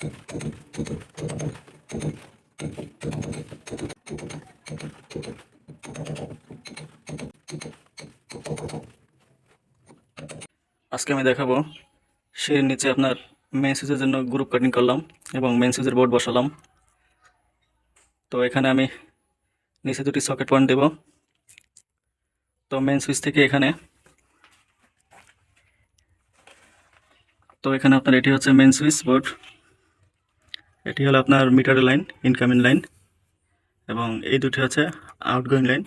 আজকে আমি দেখাবো সিঁড়ির নিচে আপনার মেন সুইচের জন্য গ্রুপ কাটিং করলাম এবং মেন সুইচের বোর্ড বসালাম। তো এখানে আমি নিচে দুটি সকেট পয়েন্ট দেব। তো মেন সুইচ থেকে এখানে তো এখানে আপনার এটি হচ্ছে মেন সুইচ বোর্ড এটি হলো আপনার মিটারের লাইন ইনকামিং লাইন, এবং এই দুটি হচ্ছে আউটগোয়িং লাইন,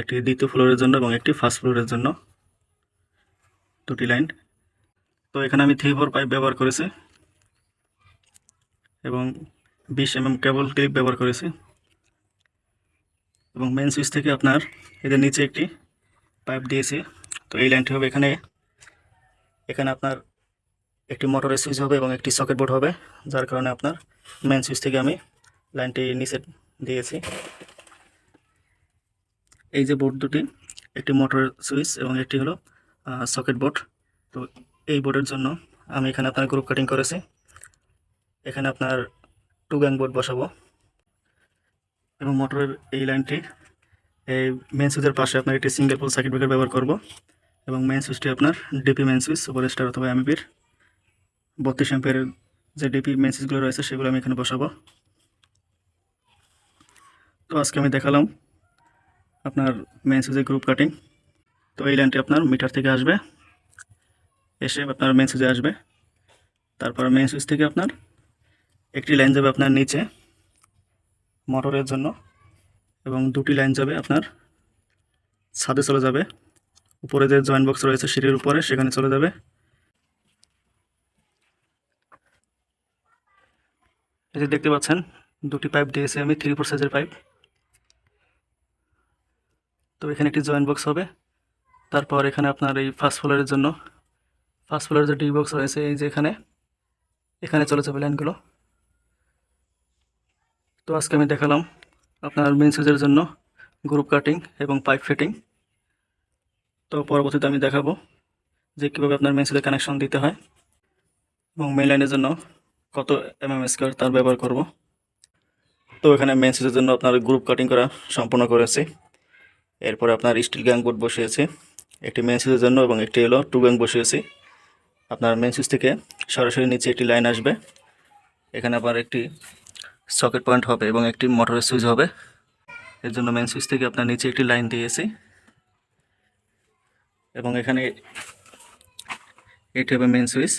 একটি দ্বিতীয় ফ্লোরের জন্য এবং একটি ফার্স্ট ফ্লোরের জন্য দুটি লাইন। তো এখানে আমি থ্রি ফোর পাইপ ব্যবহার করেছি, এবং বিশ এমএম কেবল ক্লিপ ব্যবহার করেছি, এবং মেন সুইচ থেকে আপনার এদের নিচে একটি পাইপ দিয়েছি। তো এই লাইনটি হবে এখানে এখানে আপনার একটি মোটরের সুইচ হবে এবং একটি সকেট বোর্ড হবে, যার কারণে আপনার মেন সুইচ থেকে আমি লাইনটি নিচে দিয়েছি। এই যে বোর্ড দুটি, একটি মোটরের সুইচ এবং একটি হলো সকেট বোর্ড তো এই বোর্ডের জন্য আমি এখানে আপনার গ্রুপ কাটিং করেছি। এখানে আপনার টু গ্যাং বোর্ড বসাবো। এবং মোটরের এই লাইনটি, এই মেন সুইচের পাশে আপনার একটি সিঙ্গেল পোল সার্কিট ব্রেকার ব্যবহার করব। এবং মেন সুইচটি আপনার DP main switch super star অথবা এমপির বত্রিশ অ্যাম্পিয়ারের যে ডিপি সুইচগুলো রয়েছে, সেগুলো আমি এখানে বসাবো। তো আজকে আমি দেখালাম আপনার মেন সুইচের গ্রুপ কাটিং তো এই লাইনটি আপনার মিটার থেকে আসবে, এসে আপনার মেন সুইচে আসবে। তারপর মেন সুইচ থেকে আপনার একটি লাইন যাবে আপনার নিচে মোটরের জন্য, এবং দুটি লাইন যাবে আপনার ছাদে চলে যাবে। উপরে যে জয়েন্ট বক্স রয়েছে, সিঁড়ির উপরে, সেখানে চলে যাবে। এই যে দেখতে পাচ্ছেন, দুটি পাইপ দিয়েছি আমি থ্রি ফোর সাইজের পাইপ তো এখানে একটি জয়েন্ট বক্স হবে। তারপর এখানে আপনার এই ফার্স্ট ফ্লোরের জন্য ফার্স্ট ফ্লোরের যে ডি বক্স রয়েছে, এই যে এখানে এখানে চলে যাবে লাইনগুলো তো আজকে আমি দেখালাম আপনার মেন সুইচের জন্য গ্রুপ কাটিং এবং পাইপ ফিটিং তো পরবর্তীতে আমি দেখাবো যে কীভাবে আপনার মেন সুইচের কানেকশন দিতে হয় এবং মেন লাইনের জন্য কত এম এম স্কোয়ার তার ব্যবহার করব? তো এখানে মেন সুইচের জন্য আপনার গ্রুপ কাটিং করা সম্পূর্ণ করেছি এরপরে আপনার স্টিল গ্যাং বোর্ড বসিয়েছি একটি মেন সুইচের জন্য এবং একটি হলো টু গ্যাং বসিয়েছি আপনার মেন সুইচ থেকে সরাসরি নিচে একটি লাইন আসবে। এখানে আবার একটি সকেট পয়েন্ট হবে এবং একটি মোটরের সুইচ হবে। এর জন্য মেন সুইচ থেকে আপনার নিচে একটি লাইন দিয়েছি এবং এখানে এটি হবে মেন সুইচ